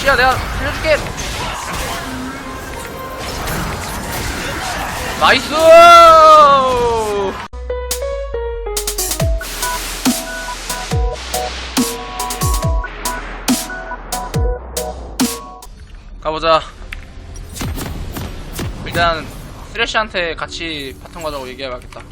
시야 내가 살려줄게. 나이스! 가보자. 일단 쓰레쉬한테 같이 바텀 가자고 얘기해봐야겠다.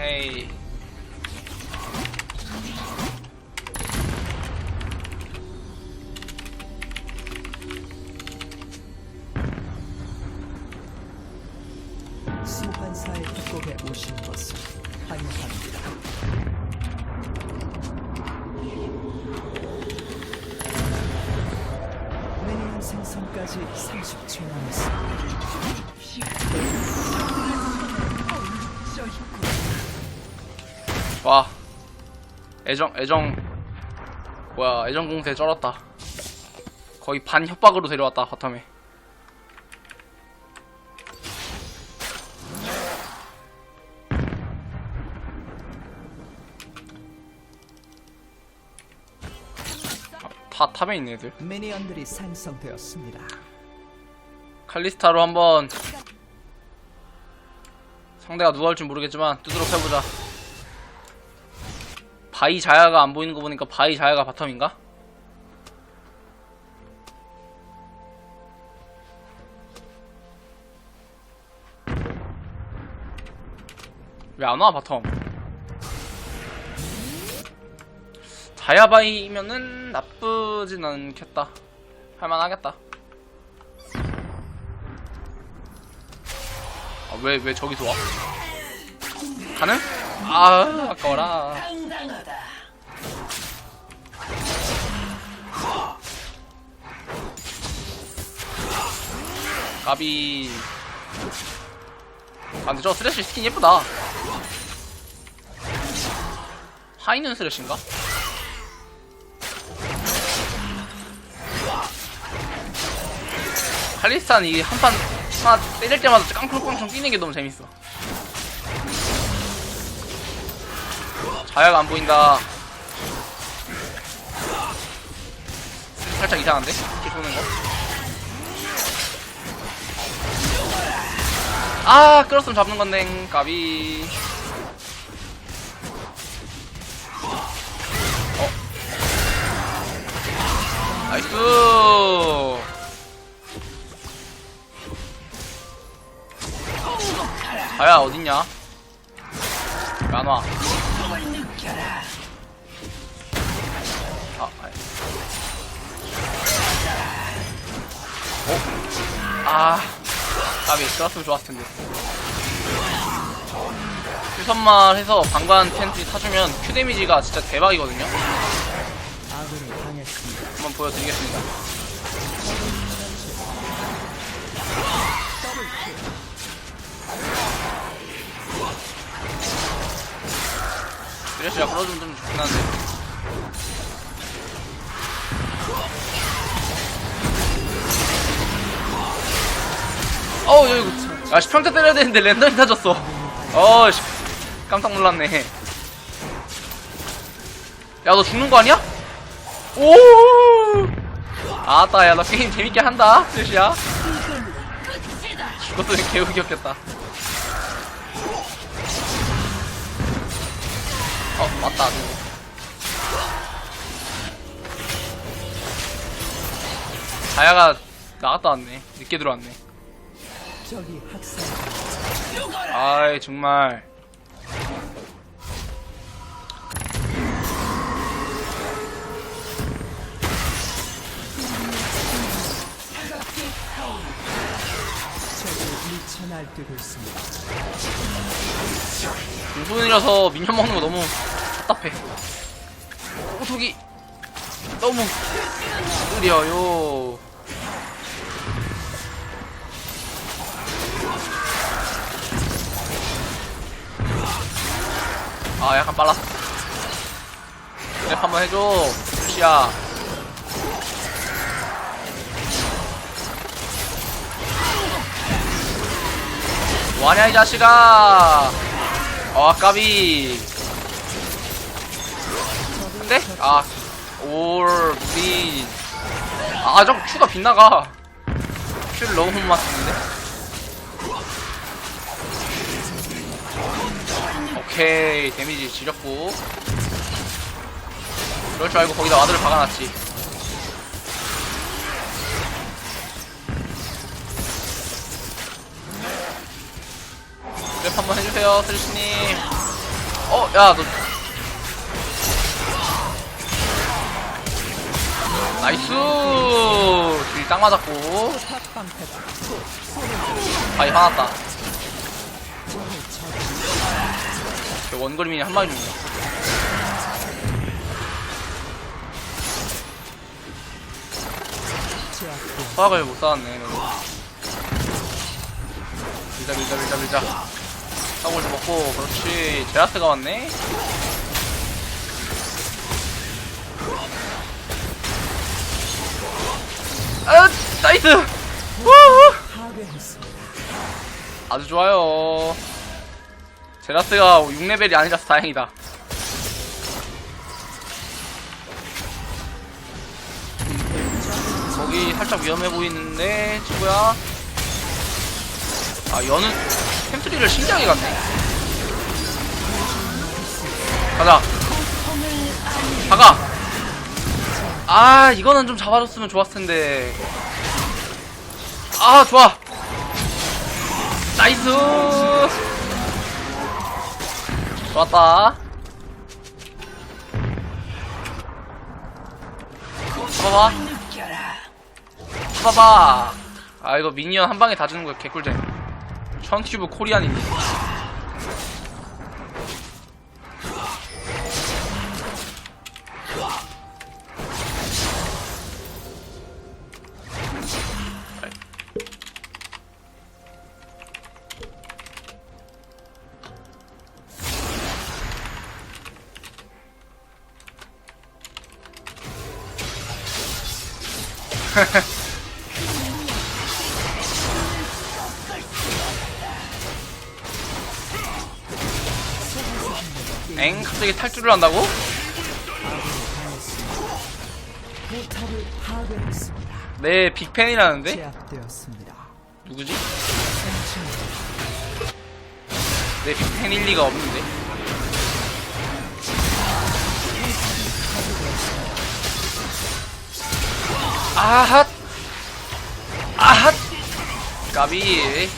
에이 애정 애정 뭐야 애정 공세 쩔었다. 거의 반 협박으로 데려왔다 바텀에. 아, 다 탑에 있네 애들. 미니언들이 생성되었습니다. 칼리스타로 한번 상대가 누가 올지 모르겠지만 두드러 해보자 바이 자야가 안 보이는 거 보니까 바이 자야가 바텀인가? 왜 안 와 바텀 자야바이면은 나쁘진 않겠다 할만하겠다 아, 왜, 왜 저기서 와? 가능? 아, 아까워라. 까비. 아, 근데 저 스레쉬 스킨 예쁘다. 하이는 스레쉬인가? 칼리스탄 이게 한판 하나 때릴 때마다 깡총깡총 뛰는 게 너무 재밌어. 자야가 안 보인다. 살짝 이상한데? 이렇게 도는 거? 아, 끌었으면 잡는 건데, 까비. 어. 나이스! 자야, 어딨냐? 왜안 와? 아, 아이. 어? 아, 까비 들었으면 좋았을 텐데. 큐선말 해서 방관 텐트 타주면 큐 데미지가 진짜 대박이거든요. 한번 보여드리겠습니다. 드레시가 풀어주면 좀 좋긴 한데. 어우, 여기, 야, 10평타 때려야 되는데 랜덤이 타졌어. 어, 씨, 깜짝 놀랐네. 야, 너 죽는 거 아니야? 오! 아따, 야, 너 게임 재밌게 한다, 드레시야. 죽었으면 개우기였겠다. 어, 맞다, 누구. 자야가 나갔다 왔네. 늦게 들어왔네. 아이, 정말. 날뛰고 있습니다. 공손이라서 민현 먹는 거 너무 답답해. 오속이 너무 느려요. 아, 약간 빨랐어. 랩 한번 해줘. 시야. 뭐하냐, 이 자식아. 어, 까비. 적을 근데? 아, 올, 미. 아, 저거 큐가 빗나가. 큐를 너무 못 맞추는데? 오케이, 데미지 지렸고. 그럴 줄 알고 거기다 와드를 박아놨지. 랩 한번 해주세요, 스리스님. 어, 야, 너. 나이스! 딜딱 맞았고. 아이, 화났다. 저 원거리민이 한 방에 죽는다. 화학을 못 쌓았네. 밀자, 밀자, 밀자, 밀자. 사골 좀 먹고, 그렇지. 제라스가 왔네? 아, 나이스! 우후! 아주 좋아요. 제라스가 6레벨이 아니라서 다행이다. 거기 살짝 위험해 보이는데, 친구야. 아, 여는 템트리를 신기하게 갔네. 가자. 가가. 아, 이거는 좀 잡아줬으면 좋았을 텐데. 아, 좋아. 나이스 좋았다 잡아봐 잡아봐 아 이거 미니언 한 방에 다 주는 거야 개꿀잼 천큐브 코리안이니 엥 갑자기 탈출을 한다고? 내 빅팬이라는데? 누구지? 내 빅팬일 리가 없는데 아핫 아핫 까비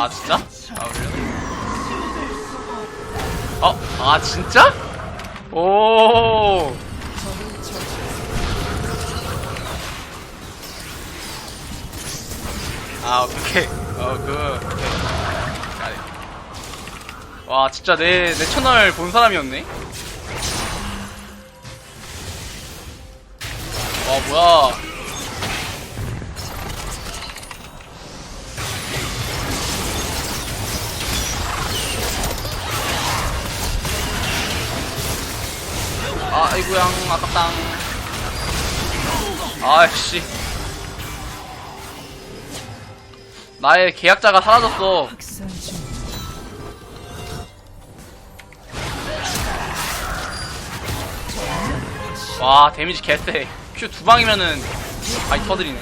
아 진짜? 아 그래? 어? 아 진짜? 오 아, 오케이. 어, 그, 오케이. 와, 진짜 내, 내 채널 본 사람이었네? 와, 뭐야. 아, 아이고양, 아깝당. 아이씨. 나의 계약자가 사라졌어. 와, 데미지 개쎄. 큐 두 방이면은, 많이 터드리네.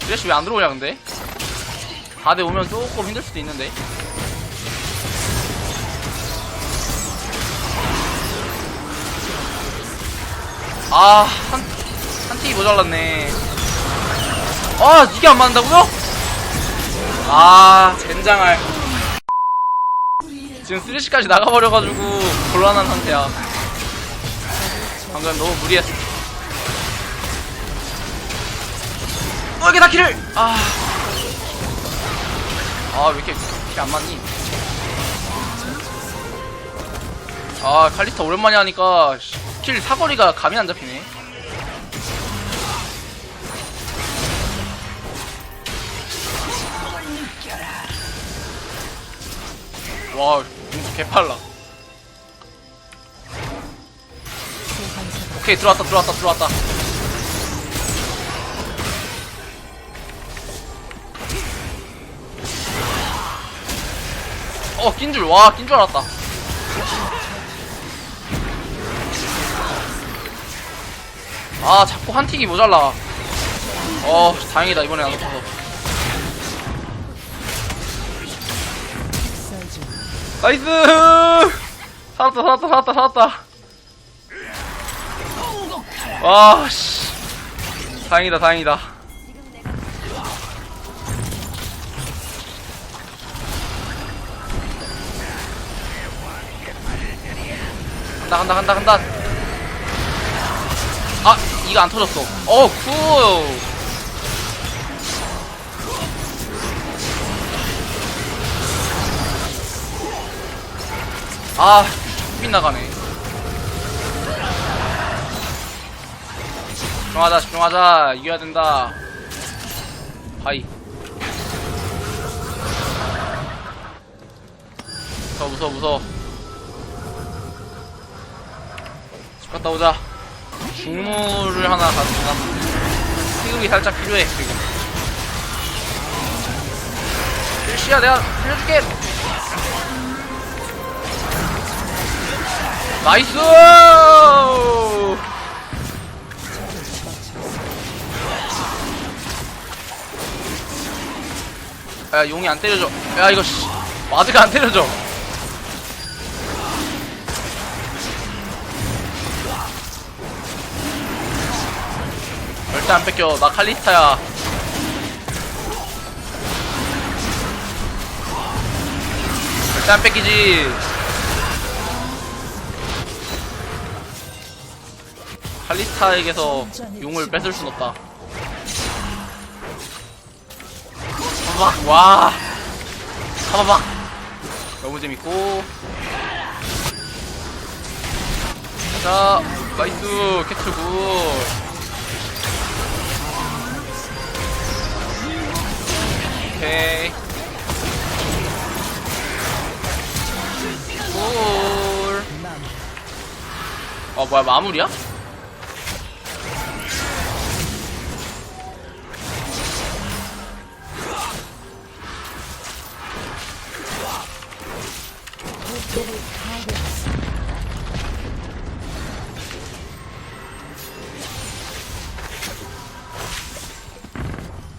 플래시 왜 안 들어오냐, 근데? 4대 오면 조금 힘들 수도 있는데. 아, 한, 한 팀이 모자랐네. 아, 이게 안 맞는다고요? 아, 젠장할. 지금 3시까지 나가버려가지고 곤란한 상태야. 방금 너무 무리했어. 어, 이게 다 키를! 아. 아, 왜 이렇게 키안 맞니? 아, 칼리스타 오랜만에 하니까, 씨, 스킬 사거리가 감이 안 잡히네. 와, 개빨라. 오케이, 들어왔다, 들어왔다, 들어왔다. 어, 낀 줄, 와, 낀 줄 알았다. 아, 자꾸 한 틱이 모자라. 어, 다행이다, 이번에 안. 사이즈 나이스! 살았다, 살았다, 살았다, 살았다. 와, 씨. 다행이다, 다행이다. 간다, 간다, 간다, 간다. 아, 이거 안 터졌어. 어, 굿! 아, 자꾸 빗나가네. 집중하자, 집중하자. 이겨야 된다. 하이. 무서워, 무서워, 무서워. 갔다 오자. 중물을 하나 가져가. 피급이 살짝 필요해, 지금. 실시야, 내가 살려줄게! 나이스! 야, 용이 안 때려줘. 야, 이거, 씨. 마드가 안 때려줘. 절대 안 뺏겨. 나 칼리스타야. 절대 안 뺏기지. 칼리스타에게서 용을 뺏을 순 없다. 사바박, 와. 사바박. 너무 재밌고. 자, 나이스, 캐틀 굿. 오케이. 굿. 어, 뭐야, 마무리야?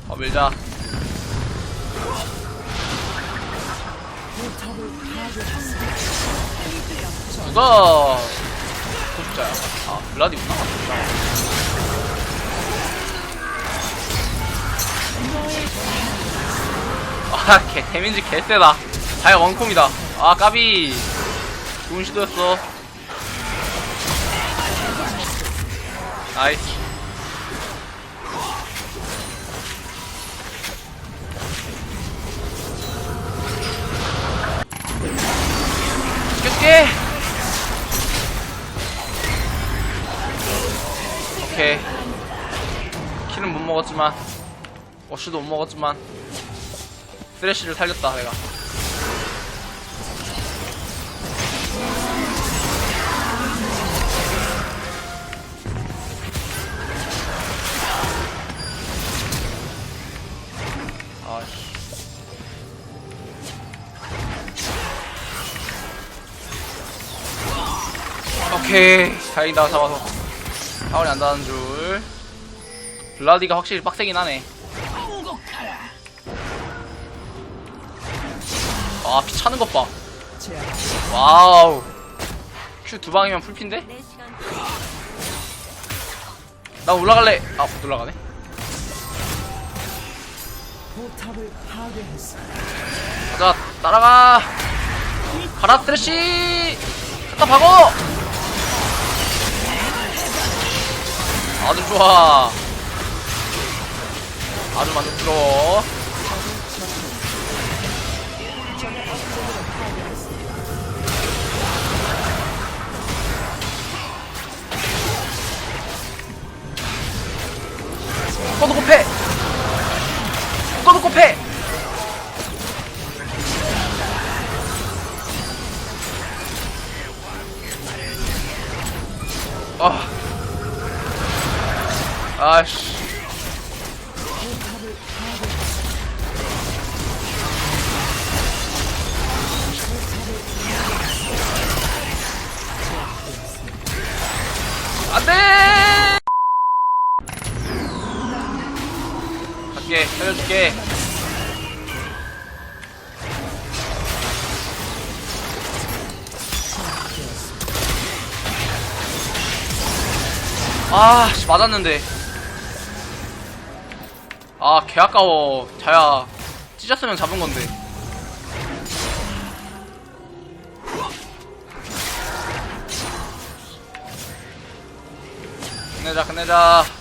어, 밀자. 누가 구독자야? 아, 블라디구나. 아, 개, 데미지 개세다. 다야 원콤이다. 아, 까비. 좋은 시도였어. 나이스. 죽여줄게! 오케이. 키는 못 먹었지만, 워시도 못 먹었지만, 쓰레쉬를 살렸다, 내가. 오케이. 다행이다 잡아서 사원이 안 닿는 줄. 블라디가 확실히 빡세긴 하네. 아 피 차는 것봐. 와우. 큐 두 방이면 풀핀데? 나 올라갈래. 아 못 올라가네. 가자 따라가. 가라 트래쉬. 갖다 박어 아주 좋아. 아주 만족스러워. 꺼도 급해. 갈게, 살려줄게. 아, 씨, 맞았는데. 아, 개 아까워. 자야. 찢었으면 잡은 건데. 끝내자, 끝내자.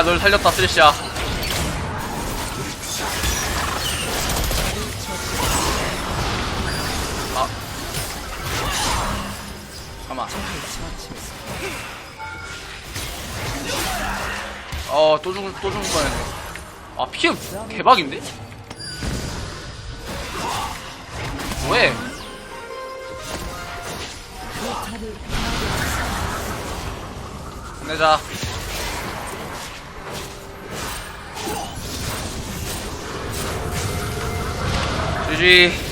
내가 널 살렸다, 쓰리씨야. 아. 잠깐만. 어, 또 죽을, 또 죽을 뻔했네. 아, 피해 개박인데? 왜? 끝내자. strategy.